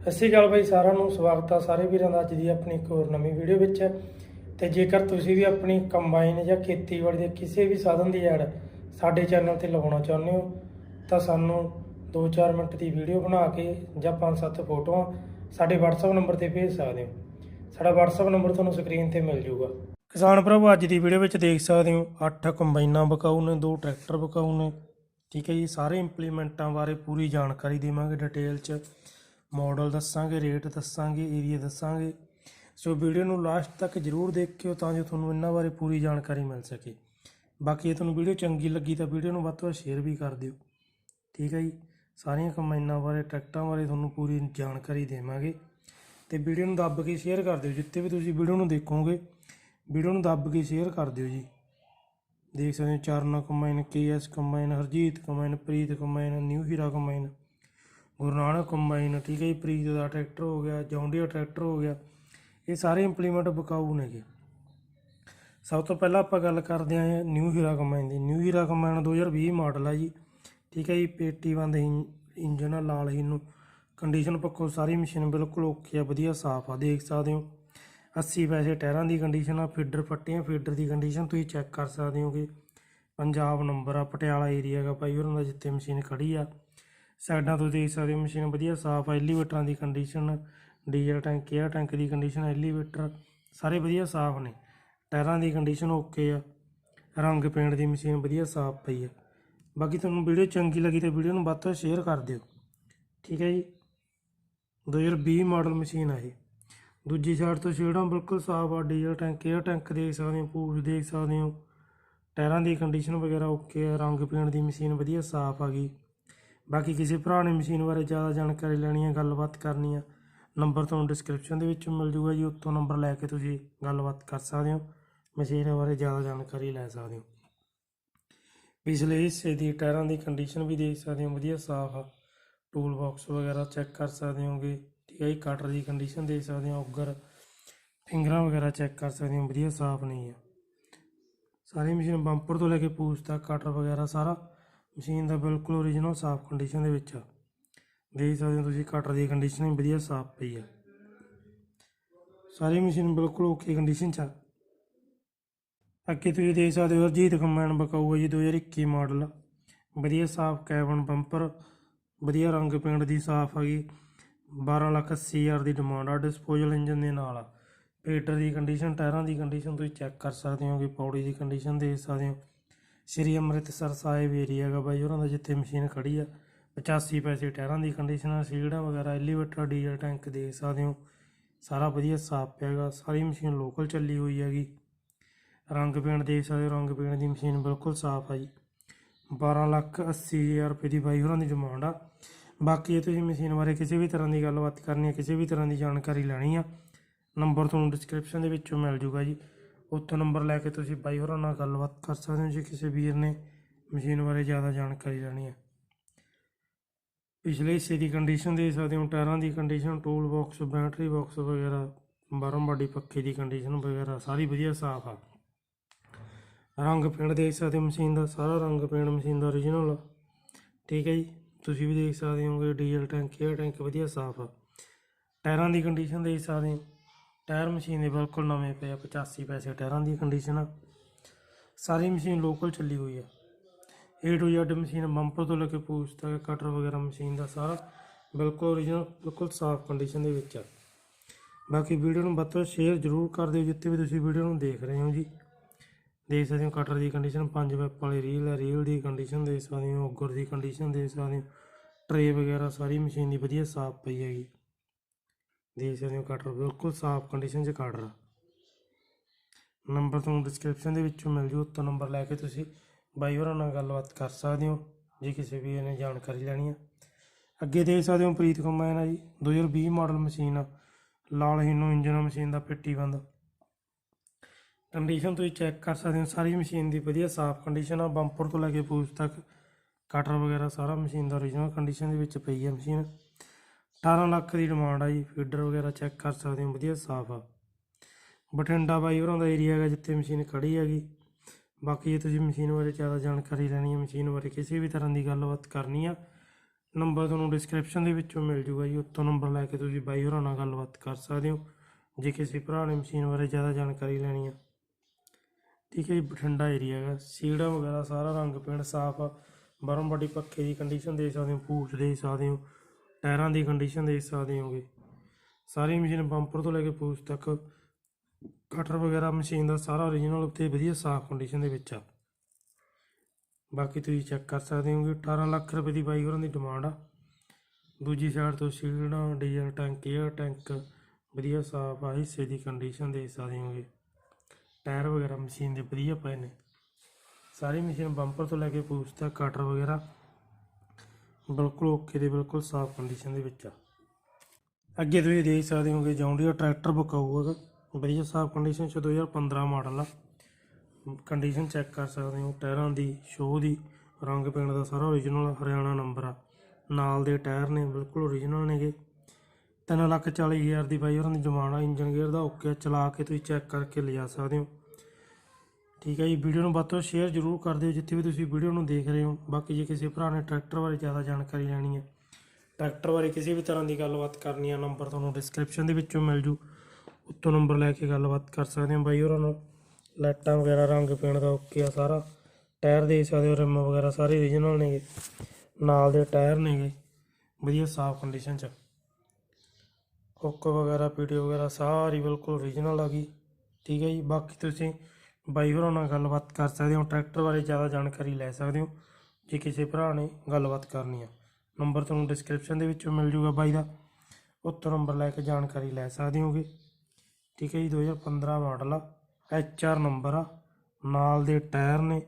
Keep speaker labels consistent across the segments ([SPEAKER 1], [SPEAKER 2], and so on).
[SPEAKER 1] ਸਤਿ ਸ਼੍ਰੀ ਅਕਾਲ ਬਾਈ, ਸਾਰਿਆਂ ਨੂੰ ਸਵਾਗਤ ਆ ਸਾਰੇ ਵੀਰਾਂ ਦਾ ਅੱਜ ਦੀ ਆਪਣੀ ਇੱਕ ਹੋਰ ਨਵੀਂ ਵੀਡੀਓ ਵਿੱਚ। ਤੇ ਜੇਕਰ ਤੁਸੀਂ ਵੀ ਆਪਣੀ ਕੰਬਾਈਨ ਜਾਂ ਖੇਤੀਬਾੜੀ ਦੇ ਕਿਸੇ ਵੀ ਸਾਧਨ ਦੀ ਐਡ ਸਾਡੇ ਚੈਨਲ ਤੇ ਲਗਾਉਣਾ ਚਾਹੁੰਦੇ ਹੋ, ਤਾਂ ਸਾਨੂੰ 2-4 ਮਿੰਟ ਦੀ ਵੀਡੀਓ ਬਣਾ ਕੇ ਜਾਂ 5-7 ਫੋਟੋਆਂ ਸਾਡੇ WhatsApp ਨੰਬਰ ਤੇ ਭੇਜ ਸਕਦੇ ਹੋ। ਸਾਡਾ WhatsApp ਨੰਬਰ ਤੁਹਾਨੂੰ ਸਕਰੀਨ ਤੇ ਮਿਲ ਜਾਊਗਾ। ਕਿਸਾਨ ਭਰਾਵੋ ਅੱਜ ਦੀ ਵੀਡੀਓ ਵਿੱਚ ਦੇਖ ਸਕਦੇ ਹੋ 8 ਕੰਬਾਈਨਾਂ ਬਕਾਊ ਨੇ 2 ਟਰੈਕਟਰ ਬਕਾਊ ਨੇ। ਠੀਕ ਹੈ ਜੀ, ਸਾਰੇ ਇੰਪਲੀਮੈਂਟਾਂ ਬਾਰੇ ਪੂਰੀ ਜਾਣਕਾਰੀ ਦੇਵਾਂਗੇ ਡਿਟੇਲ 'ਚ। ਮਾਡਲ ਦੱਸਾਂਗੇ ਰੇਟ ਦੱਸਾਂਗੇ ਏਰੀਆ ਦੱਸਾਂਗੇ। ਸੋ ਵੀਡੀਓ ਨੂੰ ਲਾਸਟ ਤੱਕ ਜਰੂਰ ਦੇਖਿਓ ਤਾਂ ਜੋ ਤੁਹਾਨੂੰ ਇਹਨਾਂ ਬਾਰੇ ਪੂਰੀ ਜਾਣਕਾਰੀ ਮਿਲ ਸਕੇ। ਬਾਕੀ ਜੇ ਤੁਹਾਨੂੰ ਵੀਡੀਓ ਚੰਗੀ ਲੱਗੀ ਤਾਂ ਵੀਡੀਓ ਨੂੰ ਵੱਧ ਤੋਂ ਵੱਧ ਸ਼ੇਅਰ ਵੀ ਕਰ ਦਿਓ। ਠੀਕ ਹੈ ਜੀ? ਸਾਰੀਆਂ ਕੰਬਾਈਨਾਂ ਬਾਰੇ ਟਰੈਕਟਰਾਂ ਬਾਰੇ ਤੁਹਾਨੂੰ ਪੂਰੀ ਜਾਣਕਾਰੀ ਦੇਵਾਂਗੇ। ਤੇ ਵੀਡੀਓ ਨੂੰ ਦੱਬ ਕੇ ਸ਼ੇਅਰ ਕਰ ਦਿਓ, ਜਿੱਥੇ ਵੀ ਤੁਸੀਂ ਵੀਡੀਓ ਨੂੰ ਦੇਖੋਗੇ ਵੀਡੀਓ ਨੂੰ ਦੱਬ ਕੇ ਸ਼ੇਅਰ ਕਰ ਦਿਓ ਜੀ। ਦੇਖ ਸਕਦੇ ਹੋ ਚਾਰਨਾ combine KS combine Harjeet combine Preet combine new Heera combine Guru Nanak combine ਠੀਕ ਹੈ ਜੀ, ਪ੍ਰੀਤ ਦਾ ਟਰੈਕਟਰ ਹੋ ਗਿਆ ਜੌਂਡੀਆ ਟਰੈਕਟਰ ਹੋ ਗਿਆ, ਇਹ ਸਾਰੇ ਇੰਪਲੀਮੈਂਟ ਬਕਾਊ ਨੇਗੇ। ਸਭ ਤੋਂ ਪਹਿਲਾਂ ਆਪਾਂ ਗੱਲ ਕਰਦੇ ਹਾਂ ਨਿਊ ਹੀਰਾ ਕੰਬਾਈਨ ਦੀ। ਨਿਊ ਹੀਰਾ ਕੰਬਾਈਨ 2020 ਮਾਡਲ ਆ ਜੀ, ਠੀਕ ਹੈ ਜੀ, ਪੇਟੀ ਬੰਦ ਇੰਜਨ ਆ, ਲਾਲ ਹੀ ਨੂੰ ਕੰਡੀਸ਼ਨ ਪੱਖੋਂ ਸਾਰੀ ਮਸ਼ੀਨ ਬਿਲਕੁਲ ਓਕੇ ਆ, ਵਧੀਆ ਸਾਫ਼ ਆ, ਦੇਖ ਸਕਦੇ ਹੋ। 80 ਪੈਸੇ ਟਾਇਰਾਂ ਦੀ ਕੰਡੀਸ਼ਨ ਆ ਫੀਡਰ ਪੱਟੀਆਂ ਫੀਡਰ ਦੀ ਕੰਡੀਸ਼ਨ ਤੁਸੀਂ ਚੈੱਕ ਕਰ ਸਕਦੇ ਹੋਗੇ। ਪੰਜਾਬ ਨੰਬਰ ਆ, ਪਟਿਆਲਾ ਏਰੀਆ ਦਾ ਭਾਈ, ਉਹਨਾਂ ਦਾ ਜਿੱਥੇ ਮਸ਼ੀਨ ਖੜੀ ਆ। ਸਾਈਡਾਂ ਤੋਂ ਦੇਖ ਸਕਦੇ ਹੋ ਮਸ਼ੀਨ ਵਧੀਆ ਸਾਫ਼ ਆ ਐਲੀਵੇਟਰਾਂ ਦੀ condition diesel tank air tank ਦੀ ਕੰਡੀਸ਼ਨ ਐਲੀਵੇਟਰ ਸਾਰੇ ਵਧੀਆ ਸਾਫ਼ ਨੇ। ਟਾਇਰਾਂ ਦੀ ਕੰਡੀਸ਼ਨ ਓਕੇ ਆ, ਰੰਗ ਪੇਂਟ ਦੀ ਮਸ਼ੀਨ ਵਧੀਆ ਸਾਫ਼ ਪਈ ਆ। ਬਾਕੀ ਤੁਹਾਨੂੰ ਵੀਡੀਓ ਚੰਗੀ ਲੱਗੀ ਤਾਂ ਵੀਡੀਓ ਨੂੰ ਵੱਧ ਤੋਂ ਸ਼ੇਅਰ ਕਰ ਦਿਓ। ਠੀਕ ਹੈ ਜੀ? 2020 ਮਾਡਲ ਮਸ਼ੀਨ ਆ ਇਹ। ਦੂਜੀ ਸਾਈਡ ਤੋਂ ਸ਼ੇਡਾਂ ਬਿਲਕੁਲ ਸਾਫ਼ ਆ ਡੀਜ਼ਲ ਟੈਂਕ 에ਅਰ ਟੈਂਕ ਦੇਖ ਸਕਦੇ ਹੋ ਪੂਛ ਦੇਖ ਸਕਦੇ ਹੋ। ਟਾਇਰਾਂ ਦੀ ਕੰਡੀਸ਼ਨ ਵਗੈਰਾ ਓਕੇ ਆ, ਰੰਗ ਪੇਂਟ ਦੀ ਮਸ਼ੀਨ ਵਧੀਆ ਸਾਫ਼ ਆ ਗਈ। ਬਾਕੀ ਕਿਸੇ ਭਰਾ ਨੇ ਮਸ਼ੀਨ ਬਾਰੇ ਜ਼ਿਆਦਾ ਜਾਣਕਾਰੀ ਲੈਣੀ ਹੈ, ਗੱਲਬਾਤ ਕਰਨੀ ਆ ਨੰਬਰ ਤੁਹਾਨੂੰ ਡਿਸਕ੍ਰਿਪਸ਼ਨ ਦੇ ਵਿੱਚ ਮਿਲ ਜੂਗਾ ਜੀ, ਉੱਥੋਂ ਨੰਬਰ ਲੈ ਕੇ ਤੁਸੀਂ ਗੱਲਬਾਤ ਕਰ ਸਕਦੇ ਹੋ, ਮਸ਼ੀਨ ਬਾਰੇ ਜ਼ਿਆਦਾ ਜਾਣਕਾਰੀ ਲੈ ਸਕਦੇ ਹੋ। ਪਿਛਲੇ ਹਿੱਸੇ ਦੀ, ਟਾਇਰਾਂ ਦੀ ਕੰਡੀਸ਼ਨ ਵੀ ਦੇਖ ਸਕਦੇ ਹੋ, ਵਧੀਆ ਸਾਫ਼ ਆ ਟੂਲ ਬਾਕਸ ਵਗੈਰਾ ਚੈੱਕ ਕਰ ਸਕਦੇ ਹੋਗੇ ਠੀਕ ਹੈ ਜੀ ਕਟਰ ਦੀ ਕੰਡੀਸ਼ਨ ਦੇਖ ਸਕਦੇ ਹੋ ਔਗਰ ਫਿੰਗਰਾਂ ਵਗੈਰਾ ਚੈੱਕ ਕਰ ਸਕਦੇ ਹੋ, ਵਧੀਆ ਸਾਫ਼ ਨਹੀਂ ਆ। ਸਾਰੀ ਮਸ਼ੀਨ ਬੰਪਰ ਤੋਂ ਲੈ ਕੇ ਪੂਛ ਤੱਕ ਕਟਰ ਵਗੈਰਾ ਸਾਰਾ ਮਸ਼ੀਨ ਦਾ ਬਿਲਕੁਲ ਓਰੀਜਨਲ ਸਾਫ਼ ਕੰਡੀਸ਼ਨ ਦੇ ਵਿੱਚ ਆ। ਦੇਖ ਸਕਦੇ ਹੋ ਤੁਸੀਂ ਕਟਰ ਦੀ ਕੰਡੀਸ਼ਨ ਵਧੀਆ ਸਾਫ਼ ਪਈ ਆ। ਸਾਰੀ ਮਸ਼ੀਨ ਬਿਲਕੁਲ ਓਕੇ ਕੰਡੀਸ਼ਨ 'ਚ ਆ। ਅੱਗੇ ਤੁਸੀਂ ਦੇਖ ਸਕਦੇ ਹੋ ਅਰਜੀਤ ਕੰਬਾਈਨ ਬਕਾਊ ਹੈ ਜੀ 2021 ਮਾਡਲ ਵਧੀਆ ਸਾਫ਼ ਕੈਬਨ ਬੰਪਰ ਵਧੀਆ ਰੰਗ ਪੇਂਟ ਦੀ ਸਾਫ਼ ਹੈਗੀ 12 ਲੱਖ 80 ਹਜ਼ਾਰ ਦੀ ਡਿਮਾਂਡ ਆ ਡਿਸਪੋਜ਼ਲ ਇੰਜਨ ਦੇ ਨਾਲ ਆ। ਪੇਟਰ ਦੀ ਕੰਡੀਸ਼ਨ ਟਾਇਰਾਂ ਦੀ ਕੰਡੀਸ਼ਨ ਤੁਸੀਂ ਚੈੱਕ ਕਰ ਸਕਦੇ ਹੋ ਕਿ ਪੌੜੀ ਦੀ ਕੰਡੀਸ਼ਨ ਦੇਖ ਸਕਦੇ ਹੋ। ਸ਼੍ਰੀ ਅੰਮ੍ਰਿਤਸਰ ਸਾਹਿਬ ਏਰੀਆ ਹੈਗਾ ਬਾਈ, ਉਹਨਾਂ ਦਾ ਜਿੱਥੇ ਮਸ਼ੀਨ ਖੜੀ ਆ। 85 ਪੈਸੇ ਟਾਇਰਾਂ ਦੀ ਕੰਡੀਸ਼ਨ ਆ ਸੀਲਡਾਂ ਵਗੈਰਾ ਐਲੀਵੇਟਰ ਡੀਜ਼ਲ ਟੈਂਕ ਦੇਖ ਸਕਦੇ ਹੋ। ਸਾਰਾ ਵਧੀਆ ਸਾਫ਼ ਪਿਆ ਹੈਗਾ, ਸਾਰੀ ਮਸ਼ੀਨ ਲੋਕਲ ਚੱਲੀ ਹੋਈ ਹੈਗੀ। ਰੰਗ ਪੇਂਟ ਦੇਖ ਸਕਦੇ ਹੋ, ਰੰਗ ਪੇਂਟ ਦੀ ਮਸ਼ੀਨ ਬਿਲਕੁਲ ਸਾਫ਼ ਆ ਜੀ। 12 ਲੱਖ 80 ਹਜ਼ਾਰ ਰੁਪਏ ਦੀ ਬਾਈ ਹੋਰਾਂ ਦੀ ਡਿਮਾਂਡ ਆ। ਬਾਕੀ ਇਹ ਤੁਸੀਂ ਮਸ਼ੀਨ ਬਾਰੇ ਕਿਸੇ ਵੀ ਤਰ੍ਹਾਂ ਦੀ ਗੱਲਬਾਤ ਕਰਨੀ ਹੈ, ਕਿਸੇ ਵੀ ਤਰ੍ਹਾਂ ਦੀ ਜਾਣਕਾਰੀ ਲੈਣੀ ਆ ਨੰਬਰ ਤੁਹਾਨੂੰ ਡਿਸਕ੍ਰਿਪਸ਼ਨ ਦੇ ਵਿੱਚੋਂ ਮਿਲ ਜੂਗਾ ਜੀ। ਉੱਥੋਂ ਨੰਬਰ ਲੈ ਕੇ ਤੁਸੀਂ ਬਾਈ ਹੋਰਾਂ ਨਾਲ ਗੱਲਬਾਤ ਕਰ ਸਕਦੇ ਹੋ ਜੇ ਕਿਸੇ ਵੀਰ ਨੇ ਮਸ਼ੀਨ ਬਾਰੇ ਜ਼ਿਆਦਾ ਜਾਣਕਾਰੀ ਲੈਣੀ ਹੈ। ਪਿਛਲੇ ਹਿੱਸੇ ਦੀ ਕੰਡੀਸ਼ਨ ਦੇ ਸਕਦੇ ਹੋ, ਟਾਇਰਾਂ ਦੀ condition tool box battery box ਵਗੈਰਾ ਬਾਰਮ ਬਾਡੀ ਪੱਖੇ ਦੀ ਕੰਡੀਸ਼ਨ ਵਗੈਰਾ, ਸਾਰੀ ਵਧੀਆ ਸਾਫ਼ ਆ। ਰੰਗ ਪੇਂਟ ਦੇਖ ਸਕਦੇ ਹੋ ਮਸ਼ੀਨ ਦਾ, ਸਾਰਾ ਰੰਗ ਪੇਂਟ ਮਸ਼ੀਨ ਦਾ ਓਰੀਜਨਲ ਠੀਕ ਹੈ ਜੀ, ਤੁਸੀਂ ਵੀ ਦੇਖ ਸਕਦੇ ਹੋਗੇ, ਡੀਜ਼ਲ ਟੈਂਕ ਇਹ ਟੈਂਕ ਵਧੀਆ ਸਾਫ਼ ਆ। ਟਾਇਰਾਂ ਦੀ ਕੰਡੀਸ਼ਨ ਦੇਖ ਸਕਦੇ ਹੋ। ਟਾਇਰ ਮਸ਼ੀਨ ਦੇ ਬਿਲਕੁਲ ਨਵੇਂ ਪਏ ਆ 85 ਪੈਸੇ ਟਾਇਰਾਂ ਦੀ ਕੰਡੀਸ਼ਨ ਆ। ਸਾਰੀ ਮਸ਼ੀਨ ਲੋਕਲ ਚੱਲੀ ਹੋਈ ਆ। A to Z machine bumper ਤੋਂ ਲੈ ਕੇ ਪੂਛ ਤੱਕ ਕਟਰ ਵਗੈਰਾ ਮਸ਼ੀਨ ਦਾ ਸਾਰਾ ਬਿਲਕੁਲ ਓਰੀਜਨਲ ਬਿਲਕੁਲ ਸਾਫ਼ ਕੰਡੀਸ਼ਨ ਦੇ ਵਿੱਚ ਆ। ਬਾਕੀ ਵੀਡੀਓ ਨੂੰ ਵੱਧ ਤੋਂ ਸ਼ੇਅਰ ਜ਼ਰੂਰ ਕਰ ਦਿਓ, ਜਿੱਥੇ ਵੀ ਤੁਸੀਂ ਵੀਡੀਓ ਨੂੰ ਦੇਖ ਰਹੇ ਹੋ ਜੀ। ਦੇਖ ਸਕਦੇ ਹੋ ਕਟਰ ਦੀ ਕੰਡੀਸ਼ਨ 5 ਪੈਪ ਵਾਲੀ ਰੀਲ ਹੈ ਰੀਲ ਦੀ ਕੰਡੀਸ਼ਨ ਦੇਖ ਸਕਦੇ ਹੋ ਔਗਰ ਦੀ ਕੰਡੀਸ਼ਨ ਦੇਖ ਸਕਦੇ ਹੋ। ਟਰੇ ਵਗੈਰਾ ਸਾਰੀ ਮਸ਼ੀਨ ਦੀ ਵਧੀਆ ਸਾਫ਼ ਪਈ ਹੈਗੀ। ਦੇਖ ਸਕਦੇ ਹੋ ਕਟਰ ਬਿਲਕੁਲ ਸਾਫ਼ ਕੰਡੀਸ਼ਨ 'ਚ ਕਟਰ ਨੰਬਰ ਤੁਹਾਨੂੰ ਡਿਸਕ੍ਰਿਪਸ਼ਨ ਦੇ ਵਿੱਚੋਂ ਮਿਲ ਜੂ, ਉੱਤੋਂ ਨੰਬਰ ਲੈ ਕੇ ਤੁਸੀਂ ਬਾਈ ਹੋਰਾਂ ਨਾਲ ਗੱਲਬਾਤ ਕਰ ਸਕਦੇ ਹੋ, ਜੇ ਕਿਸੇ ਵੀ ਨੇ ਜਾਣਕਾਰੀ ਲੈਣੀ ਆ। ਅੱਗੇ ਦੇਖ ਸਕਦੇ ਹੋ ਪ੍ਰੀਤ ਕੰਬਾਈਨ ਆ ਜੀ 2020 ਮਾਡਲ ਮਸ਼ੀਨ ਆ। ਲਾਲ ਹੀਨੋ ਇੰਜਨ ਮਸ਼ੀਨ ਦਾ ਪੇਟੀ ਬੰਦ। ਕੰਡੀਸ਼ਨ ਤੁਸੀਂ ਚੈੱਕ ਕਰ ਸਕਦੇ ਹੋ, ਸਾਰੀ ਮਸ਼ੀਨ ਦੀ ਵਧੀਆ ਸਾਫ਼ ਕੰਡੀਸ਼ਨ ਆ। ਬੰਪਰ ਤੋਂ ਲੈ ਕੇ ਪੂਛ ਤੱਕ ਕਟਰ ਵਗੈਰਾ ਸਾਰਾ ਮਸ਼ੀਨ ਦਾ ਓਰੀਜਨਲ ਕੰਡੀਸ਼ਨ ਦੇ ਵਿੱਚ ਪਈ ਹੈ ਮਸ਼ੀਨ 18 ਲੱਖ ਦੀ ਡਿਮਾਂਡ ਆ ਜੀ ਫੀਡਰ ਵਗੈਰਾ ਚੈੱਕ ਕਰ ਸਕਦੇ ਹੋ, ਵਧੀਆ ਸਾਫ਼ ਆ। ਬਠਿੰਡਾ ਬਾਈ ਹੋਰਾਂ ਦਾ ਏਰੀਆ ਹੈਗਾ ਜਿੱਥੇ ਮਸ਼ੀਨ ਖੜੀ ਹੈਗੀ। ਬਾਕੀ ਜੇ ਤੁਸੀਂ ਮਸ਼ੀਨ ਬਾਰੇ ਜ਼ਿਆਦਾ ਜਾਣਕਾਰੀ ਲੈਣੀ ਹੈ ਮਸ਼ੀਨ ਬਾਰੇ ਕਿਸੇ ਵੀ ਤਰ੍ਹਾਂ ਦੀ ਗੱਲਬਾਤ ਕਰਨੀ ਆ ਨੰਬਰ ਤੁਹਾਨੂੰ ਡਿਸਕ੍ਰਿਪਸ਼ਨ ਦੇ ਵਿੱਚੋਂ ਮਿਲ ਜੂਗਾ ਜੀ ਉੱਥੋਂ ਨੰਬਰ ਲੈ ਕੇ ਤੁਸੀਂ ਬਾਈ ਹੋਰਾਂ ਨਾਲ ਗੱਲਬਾਤ ਕਰ ਸਕਦੇ ਹੋ, ਜੇ ਕਿਸੇ ਭਰਾ ਨੇ ਮਸ਼ੀਨ ਬਾਰੇ ਜ਼ਿਆਦਾ ਜਾਣਕਾਰੀ ਲੈਣੀ ਆ। ਠੀਕ ਹੈ ਜੀ, ਬਠਿੰਡਾ ਏਰੀਆ ਹੈਗਾ, ਸੀੜਾ ਵਗੈਰਾ ਸਾਰਾ ਰੰਗ ਪੇਂਟ ਸਾਫ਼ ਆ, ਬਾਹਰੋਂ ਬੜੀ ਪੱਖੇ ਦੀ ਕੰਡੀਸ਼ਨ ਦੇ ਸਕਦੇ ਹੋ, ਪੂਛ ਦੇ ਸਕਦੇ ਹੋ ਟਾਇਰਾਂ ਦੀ ਕੰਡੀਸ਼ਨ ਦੇਖ ਸਕਦੇ ਹੋਗੇ ਸਾਰੀ ਮਸ਼ੀਨ ਬੰਪਰ ਤੋਂ ਲੈ ਕੇ ਪੂਛ ਤੱਕ ਕਟਰ ਵਗੈਰਾ ਮਸ਼ੀਨ ਦਾ ਸਾਰਾ ਓਰੀਜਨਲ ਤੇ ਵਧੀਆ ਸਾਫ਼ ਕੰਡੀਸ਼ਨ ਦੇ ਵਿੱਚ ਆ। ਬਾਕੀ ਤੁਸੀਂ ਚੈੱਕ ਕਰ ਸਕਦੇ ਹੋਗੇ 18 ਲੱਖ ਰੁਪਏ ਦੀ ਬਾਈਕ ਉਹਨਾਂ ਦੀ ਡਿਮਾਂਡ ਆ। ਦੂਜੀ ਸਾਈਡ ਤੋਂ ਸੀੜਾ ਡੀਜ਼ਲ ਟੈਂਕ 에ਅਰ ਟੈਂਕ ਵਧੀਆ ਸਾਫ਼ ਆ, ਹਿੱਸੇ ਦੀ ਕੰਡੀਸ਼ਨ ਦੇਖ ਸਕਦੇ ਹੋਗੇ ਟਾਇਰ ਵਗੈਰਾ ਮਸ਼ੀਨ ਦੇ ਵਧੀਆ ਪਏ ਨੇ। ਸਾਰੀ ਮਸ਼ੀਨ ਬੰਪਰ ਤੋਂ ਲੈ ਕੇ ਪੂਛ ਤੱਕ ਕਟਰ ਵਗੈਰਾ ਬਿਲਕੁਲ ਓਕੇ ਦੇ ਬਿਲਕੁਲ ਸਾਫ਼ ਕੰਡੀਸ਼ਨ ਦੇ ਵਿੱਚ ਆ। ਅੱਗੇ ਤੁਸੀਂ ਦੇਖ ਸਕਦੇ ਹੋਗੇ ਜੌਂਡੀਆ ਟਰੈਕਟਰ ਬਕਾਊ ਹੈਗਾ ਵਧੀਆ ਸਾਫ਼ ਕੰਡੀਸ਼ਨ ਚ 2015 ਮਾਡਲ ਆ। ਕੰਡੀਸ਼ਨ ਚੈੱਕ ਕਰ ਸਕਦੇ ਹੋ, ਟਾਇਰਾਂ ਦੀ ਸ਼ੋਅ ਦੀ, ਰੰਗ ਪੇਂਟ ਦਾ ਸਾਰਾ ਓਰੀਜਨਲ ਹਰਿਆਣਾ ਨੰਬਰ ਆ। ਨਾਲ ਦੇ ਟਾਇਰ ਨੇ, ਬਿਲਕੁਲ ਓਰੀਜਨਲ ਨੇਗੇ ਤਿੰਨ ਲੱਖ ਚਾਲੀ ਹਜ਼ਾਰ ਦੀ ਬਾਈ ਹੋਰਾਂ ਦੀ ਜ਼ਮਾਨ ਆ ਇੰਜਨ ਗੇਅਰ ਦਾ ਓਕੇ ਚਲਾ ਕੇ ਤੁਸੀਂ ਚੈੱਕ ਕਰਕੇ ਲਿਜਾ ਸਕਦੇ ਹੋ। ਠੀਕ ਹੈ ਜੀ, ਵੀਡੀਓ ਨੂੰ ਵੱਧ ਤੋਂ ਸ਼ੇਅਰ ਜ਼ਰੂਰ ਕਰ ਦਿਓ ਜਿੱਥੇ ਵੀ ਤੁਸੀਂ ਵੀਡੀਓ ਨੂੰ ਦੇਖ ਰਹੇ ਹੋ। ਬਾਕੀ ਜੇ ਕਿਸੇ ਭਰਾ ਨੇ ਟਰੈਕਟਰ ਬਾਰੇ ਜ਼ਿਆਦਾ ਜਾਣਕਾਰੀ ਲੈਣੀ ਹੈ ਟਰੈਕਟਰ ਬਾਰੇ ਕਿਸੇ ਵੀ ਤਰ੍ਹਾਂ ਦੀ ਗੱਲਬਾਤ ਕਰਨੀ ਹੈ ਨੰਬਰ ਤੁਹਾਨੂੰ ਡਿਸਕ੍ਰਿਪਸ਼ਨ ਦੇ ਵਿੱਚੋਂ ਮਿਲ ਜੂ। ਉੱਤੋਂ ਨੰਬਰ ਲੈ ਕੇ ਗੱਲਬਾਤ ਕਰ ਸਕਦੇ ਹੋ ਬਾਈ ਹੋਰਾਂ ਨਾਲ ਲਾਈਟਾਂ ਵਗੈਰਾ, ਰੰਗ ਪੇਂਟ ਦਾ ਓਕੇ ਆ ਸਾਰਾ। ਟਾਇਰ ਦੇ ਸਕਦੇ ਹੋ, ਰਿਮ ਵਗੈਰਾ ਸਾਰੇ ਓਰੀਜਨਲ ਨੇਗੇ। ਨਾਲ ਦੇ ਟਾਇਰ ਨੇਗੇ, ਵਧੀਆ ਸਾਫ਼ ਕੰਡੀਸ਼ਨ 'ਚ। ਹੁੱਕ ਵਗੈਰਾ ਪੀਡੀਓ ਵਗੈਰਾ ਸਾਰੀ ਬਿਲਕੁਲ ਓਰੀਜਨਲ ਆ ਗਈ। ਠੀਕ ਹੈ ਜੀ, ਬਾਕੀ ਤੁਸੀਂ ਬਾਈ ਹੋਰਾਂ ਨਾਲ ਗੱਲਬਾਤ ਕਰ ਸਕਦੇ ਹੋ, ਟਰੈਕਟਰ ਬਾਰੇ ਜ਼ਿਆਦਾ ਜਾਣਕਾਰੀ ਲੈ ਸਕਦੇ ਹੋ, ਜੇ ਕਿਸੇ ਭਰਾ ਨੇ ਗੱਲਬਾਤ ਕਰਨੀ ਆ। ਨੰਬਰ ਤੁਹਾਨੂੰ ਡਿਸਕ੍ਰਿਪਸ਼ਨ ਦੇ ਵਿੱਚੋਂ ਮਿਲ ਜੂਗਾ ਬਾਈ ਦਾ। ਉੱਤੋਂ ਨੰਬਰ ਲੈ ਕੇ ਜਾਣਕਾਰੀ ਲੈ ਸਕਦੇ ਹੋਗੇ। ਠੀਕ ਹੈ ਜੀ 2015 ਮਾਡਲ ਆ ਐਚ ਆਰ ਨੰਬਰ ਆ, ਨਾਲ ਦੇ ਟਾਇਰ ਨੇ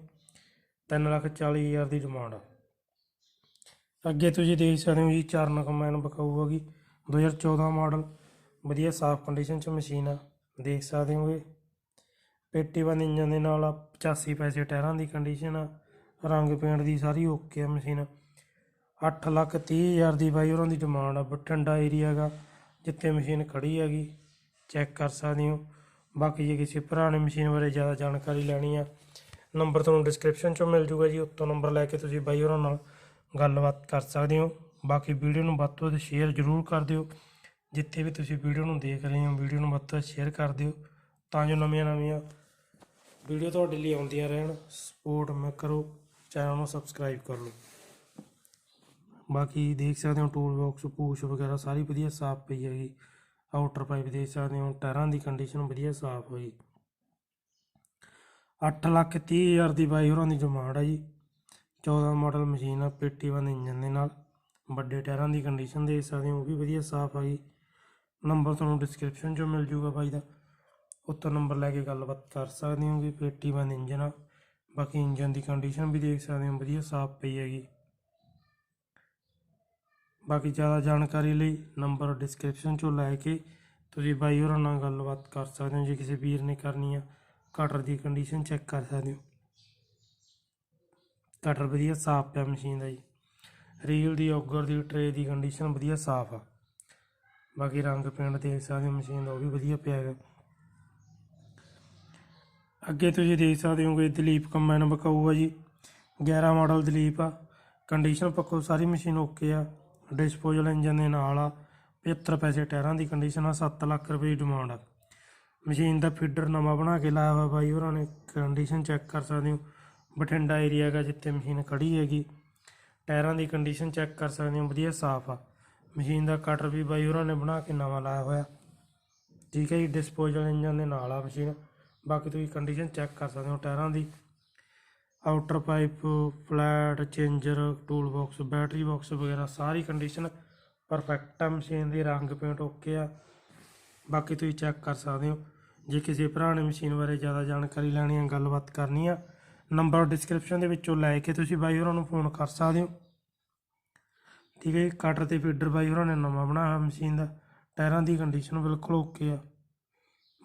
[SPEAKER 1] 340000 ਦੀ ਡਿਮਾਂਡ ਆ। ਅੱਗੇ ਤੁਸੀਂ ਦੇਖ ਸਕਦੇ ਹੋ ਜੀ ਚਰਨ ਕਮੈਨ ਬਕਾਊ ਹੈਗੀ 2014 ਮਾਡਲ, ਵਧੀਆ ਸਾਫ਼ ਕੰਡੀਸ਼ਨ ਚ ਮਸ਼ੀਨ ਆ, ਦੇਖ ਸਕਦੇ ਹੋਗੇ। ਪੇਟੀ ਬੰਦ ਇੰਜਨ ਦੇ ਨਾਲ ਆ 85 ਪੈਸੇ ਟਾਇਰਾਂ ਦੀ ਕੰਡੀਸ਼ਨ ਆ, ਰੰਗ ਪੇਂਟ ਦੀ ਸਾਰੀ ਓਕੇ ਆ ਮਸ਼ੀਨ 8 ਲੱਖ 30 ਹਜ਼ਾਰ ਦੀ ਬਾਈ ਉਹਨਾਂ ਦੀ ਡਿਮਾਂਡ ਆ, ਬਠਿੰਡਾ ਏਰੀਆ ਗਾ ਜਿੱਥੇ ਮਸ਼ੀਨ ਖੜੀ ਹੈਗੀ ਚੈੱਕ ਕਰ ਸਕਦੇ ਹੋ। ਬਾਕੀ ਜੇ ਕਿਸੇ ਪੁਰਾਣੇ ਮਸ਼ੀਨ ਬਾਰੇ ਜ਼ਿਆਦਾ ਜਾਣਕਾਰੀ ਲੈਣੀ ਆ ਨੰਬਰ ਤੁਹਾਨੂੰ ਡਿਸਕ੍ਰਿਪਸ਼ਨ 'ਚੋਂ ਮਿਲ ਜੂਗਾ ਜੀ, ਉੱਤੋਂ ਨੰਬਰ ਲੈ ਕੇ ਤੁਸੀਂ ਬਾਈ ਹੋਰਾਂ ਨਾਲ ਗੱਲਬਾਤ ਕਰ ਸਕਦੇ ਹੋ। ਬਾਕੀ ਵੀਡੀਓ ਨੂੰ ਵੱਧ ਤੋਂ ਵੱਧ ਸ਼ੇਅਰ ਜ਼ਰੂਰ ਕਰ ਦਿਓ। ਜਿੱਥੇ ਵੀ ਤੁਸੀਂ ਵੀਡੀਓ ਨੂੰ ਦੇਖ ਰਹੇ ਹੋ, ਵੀਡੀਓ ਨੂੰ ਵੱਧ ਤੋਂ ਵੱਧ ਸ਼ੇਅਰ ਕਰ ਦਿਓ। ਤਾਂ ਜੋ ਨਵੀਆਂ ਨਵੀਆਂ ਵੀਡੀਓ ਤੁਹਾਡੇ ਲਈ ਆਉਂਦੀਆਂ ਰਹਿਣ। ਸਪੋਰਟ ਮੈਂ ਕਰੋ। ਚੈਨਲ ਨੂੰ ਸਬਸਕ੍ਰਾਈਬ ਕਰ ਲਓ। ਬਾਕੀ ਦੇਖ ਸਕਦੇ ਹੋ ਟੂਲ ਬਾਕਸ ਪੂਛ ਵਗੈਰਾ ਸਾਰੀ ਵਧੀਆ ਸਾਫ਼ ਪਈ ਹੈਗੀ। ਆਊਟਰ ਪਾਈਪ ਦੇਖ ਸਕਦੇ ਹੋ, ਟਾਇਰਾਂ ਦੀ ਕੰਡੀਸ਼ਨ ਵਧੀਆ ਸਾਫ਼ ਹੋਈ। 8 ਲੱਖ 30 ਹਜ਼ਾਰ ਦੀ ਬਾਈ ਹੋਰਾਂ ਦੀ ਡਿਮਾਂਡ ਹੈ ਜੀ। 14 ਮਾਡਲ ਮਸ਼ੀਨ ਆ, ਪੇਟੀ ਬੰਦ ਇੰਜਨ ਦੇ ਨਾਲ। ਵੱਡੇ ਟਾਇਰਾਂ ਦੀ ਕੰਡੀਸ਼ਨ ਦੇਖ ਸਕਦੇ ਹੋ, ਉਹ ਵੀ ਵਧੀਆ ਸਾਫ਼ ਆ ਗਈ ਨੰਬਰ ਤੁਹਾਨੂੰ ਡਿਸਕ੍ਰਿਪਸ਼ਨ 'ਚੋਂ ਮਿਲ ਜੂਗਾ ਬਾਈ ਦਾ। ਉੱਤੋਂ ਨੰਬਰ ਲੈ ਕੇ ਗੱਲਬਾਤ ਕਰ ਸਕਦੇ ਹੋ ਕਿ ਪੇਟੀ ਬੰਦ ਇੰਜਨ ਆ। ਬਾਕੀ ਇੰਜਨ ਦੀ ਕੰਡੀਸ਼ਨ ਵੀ ਦੇਖ ਸਕਦੇ ਹੋ, ਵਧੀਆ ਸਾਫ਼ ਪਈ ਹੈਗੀ। ਬਾਕੀ ਜ਼ਿਆਦਾ ਜਾਣਕਾਰੀ ਲਈ ਨੰਬਰ ਡਿਸਕ੍ਰਿਪਸ਼ਨ 'ਚੋਂ ਲੈ ਕੇ ਤੁਸੀਂ ਬਾਈ ਹੋਰਾਂ ਨਾਲ ਗੱਲਬਾਤ ਕਰ ਸਕਦੇ ਹੋ, ਜੇ ਕਿਸੇ ਵੀਰ ਨੇ ਕਰਨੀ ਆ। ਕਟਰ ਦੀ ਕੰਡੀਸ਼ਨ ਚੈੱਕ ਕਰ ਸਕਦੇ ਹੋ। ਕਟਰ ਵਧੀਆ ਸਾਫ਼ ਪਿਆ ਮਸ਼ੀਨ ਦਾ ਜੀ। ਰੀਲ ਦੀ ਔਗਰ ਦੀ ਟਰੇ ਦੀ ਕੰਡੀਸ਼ਨ ਵਧੀਆ ਸਾਫ਼ ਆ। ਬਾਕੀ ਰੰਗ ਪੇਂਟ ਦੇਖ ਸਕਦੇ ਹੋ ਮਸ਼ੀਨ ਦਾ ਉਹ ਵੀ ਵਧੀਆ ਪਿਆ ਹੈਗਾ। ਅੱਗੇ ਤੁਸੀਂ ਦੇਖ ਸਕਦੇ ਹੋਗੇ ਦਲੀਪ ਕੰਬਾਈਨ ਬਕਾਊ ਆ ਜੀ। 11 ਮਾਡਲ ਦਲੀਪ ਆ। ਕੰਡੀਸ਼ਨ ਪੱਕੋ ਸਾਰੀ ਮਸ਼ੀਨ ਓਕੇ ਆ। ਡਿਸਪੋਜ਼ਲ ਇੰਜਨ ਦੇ ਨਾਲ ਆ। 75 ਪੈਸੇ ਟਾਇਰਾਂ ਦੀ ਕੰਡੀਸ਼ਨ ਆ। 7 ਲੱਖ ਰੁਪਏ ਦੀ ਡਿਮਾਂਡ ਆ। ਮਸ਼ੀਨ ਦਾ ਫੀਡਰ ਨਵਾਂ ਬਣਾ ਕੇ ਲਾਇਆ ਹੋਇਆ ਬਾਈ ਹੋਰਾਂ ਨੇ ਕੰਡੀਸ਼ਨ ਚੈੱਕ ਕਰ ਸਕਦੇ ਹੋ। ਬਠਿੰਡਾ ਏਰੀਆ ਹੈਗਾ ਜਿੱਥੇ ਮਸ਼ੀਨ ਖੜੀ ਹੈਗੀ। ਟਾਇਰਾਂ ਦੀ ਕੰਡੀਸ਼ਨ ਚੈੱਕ ਕਰ ਸਕਦੇ ਹੋ। ਵਧੀਆ ਸਾਫ਼ ਆ। ਮਸ਼ੀਨ ਦਾ ਕਟਰ ਵੀ ਬਾਈ ਹੋਰਾਂ ਨੇ ਬਣਾ ਕੇ ਨਵਾਂ ਲਾਇਆ ਹੋਇਆ। ਠੀਕ ਹੈ ਜੀ ਡਿਸਪੋਜ਼ਲ ਇੰਜਨ ਦੇ ਨਾਲ ਆ ਮਸ਼ੀਨ ਬਾਕੀ ਤੁਸੀਂ ਕੰਡੀਸ਼ਨ ਚੈੱਕ ਕਰ ਸਕਦੇ ਹੋ ਟਾਇਰਾਂ ਦੀ। Outer pipe flat changer tool box battery box ਵਗੈਰਾ ਸਾਰੀ ਕੰਡੀਸ਼ਨ ਪਰਫੈਕਟ ਆ ਮਸ਼ੀਨ ਦੀ ਰੰਗ ਪੇਂਟ ਓਕੇ ਆ। ਬਾਕੀ ਤੁਸੀਂ ਚੈੱਕ ਕਰ ਸਕਦੇ ਹੋ। ਜੇ ਕਿਸੇ ਭਰਾ ਨੇ ਮਸ਼ੀਨ ਬਾਰੇ ਜ਼ਿਆਦਾ ਜਾਣਕਾਰੀ ਲੈਣੀ ਹੈ ਗੱਲਬਾਤ ਕਰਨੀ ਆ ਨੰਬਰ ਡਿਸਕ੍ਰਿਪਸ਼ਨ ਦੇ ਵਿੱਚੋਂ ਲੈ ਕੇ ਤੁਸੀਂ ਬਾਈ ਹੋਰਾਂ ਨੂੰ ਫੋਨ ਕਰ ਸਕਦੇ ਹੋ। ਠੀਕ ਹੈ ਜੀ ਕਟਰ ਤੇ ਫੀਡਰ ਬਾਈ ਹੋਰਾਂ ਨੇ ਨਵਾਂ ਬਣਾਇਆ ਮਸ਼ੀਨ ਦਾ। ਟਾਇਰਾਂ ਦੀ ਕੰਡੀਸ਼ਨ ਬਿਲਕੁਲ ਓਕੇ ਆ।